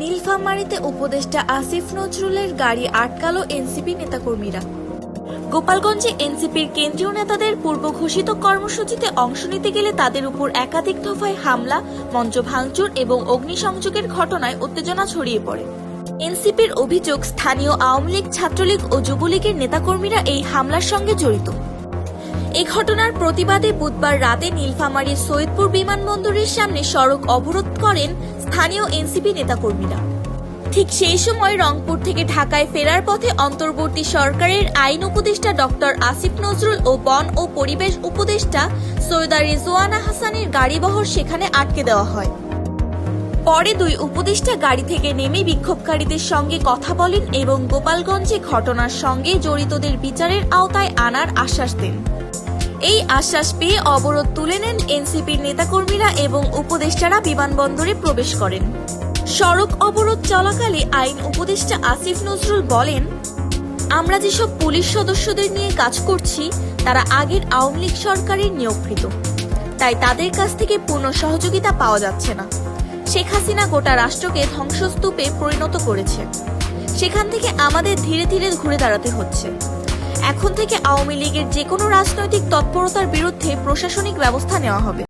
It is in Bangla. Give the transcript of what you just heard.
নীলফামারীতে উপদেষ্টা আসিফ নজরুলের গাড়ি আটকালো এনসিপি নেতাকর্মীরা। গোপালগঞ্জে এনসিপির কেন্দ্রীয় নেতাদের পূর্ব ঘোষিত কর্মসূচিতে অংশ নিতে গেলে তাদের উপর একাধিক দফায় হামলা, মঞ্চ ভাঙচুর এবং অগ্নিসংযোগের ঘটনায় উত্তেজনা ছড়িয়ে পড়ে। এনসিপির অভিযোগ, স্থানীয় আওয়ামী লীগ ছাত্রলীগ ও যুবলীগের নেতাকর্মীরা এই হামলার সঙ্গে জড়িত। এ ঘটনার প্রতিবাদে বুধবার রাতে নীলফামারীর সৈয়দপুর বিমানবন্দরের সামনে সড়ক অবরোধ করেন স্থানীয় এনসিপি নেতাকর্মীরা। ঠিক সেই সময় রংপুর থেকে ঢাকায় ফেরার পথে অন্তর্বর্তী সরকারের আইন উপদেষ্টা ডক্টর আসিফ নজরুল ও বন ও পরিবেশ উপদেষ্টা সৈয়দা রিজওয়ানা হাসানের গাড়িবহর সেখানে আটকে দেওয়া হয়। পরে দুই উপদেষ্টা গাড়ি থেকে নেমে বিক্ষোভকারীদের সঙ্গে কথা বলেন এবং গোপালগঞ্জে ঘটনার সঙ্গে জড়িতদের বিচারের আওতায় আনার আশ্বাস দেন। এই আশ্বাস পেয়ে অবরোধ তুলে নেন এনসিপির নেতাকর্মীরা এবং উপদেষ্টারা বিমানবন্দরে প্রবেশ করেন। সড়ক অবরোধ চলাকালে আইন উপদেষ্টা আসিফ নজরুল বলেন, আমরা যেসব পুলিশ সদস্যদের নিয়ে কাজ করছি, তারা আগের আওয়ামী লীগ সরকারের নিয়োগকৃত। তাই তাদের কাছ থেকে পূর্ণ সহযোগিতা পাওয়া যাচ্ছে না। শেখ হাসিনা গোটা রাষ্ট্রকে ধ্বংসস্তূপে পরিণত করেছে। সেখান থেকে আমাদের ধীরে ধীরে ঘুরে দাঁড়াতে হচ্ছে। এখন থেকে আওয়ামী লীগের যে কোনো রাজনৈতিক তৎপরতার বিরুদ্ধে প্রশাসনিক ব্যবস্থা নেওয়া হবে।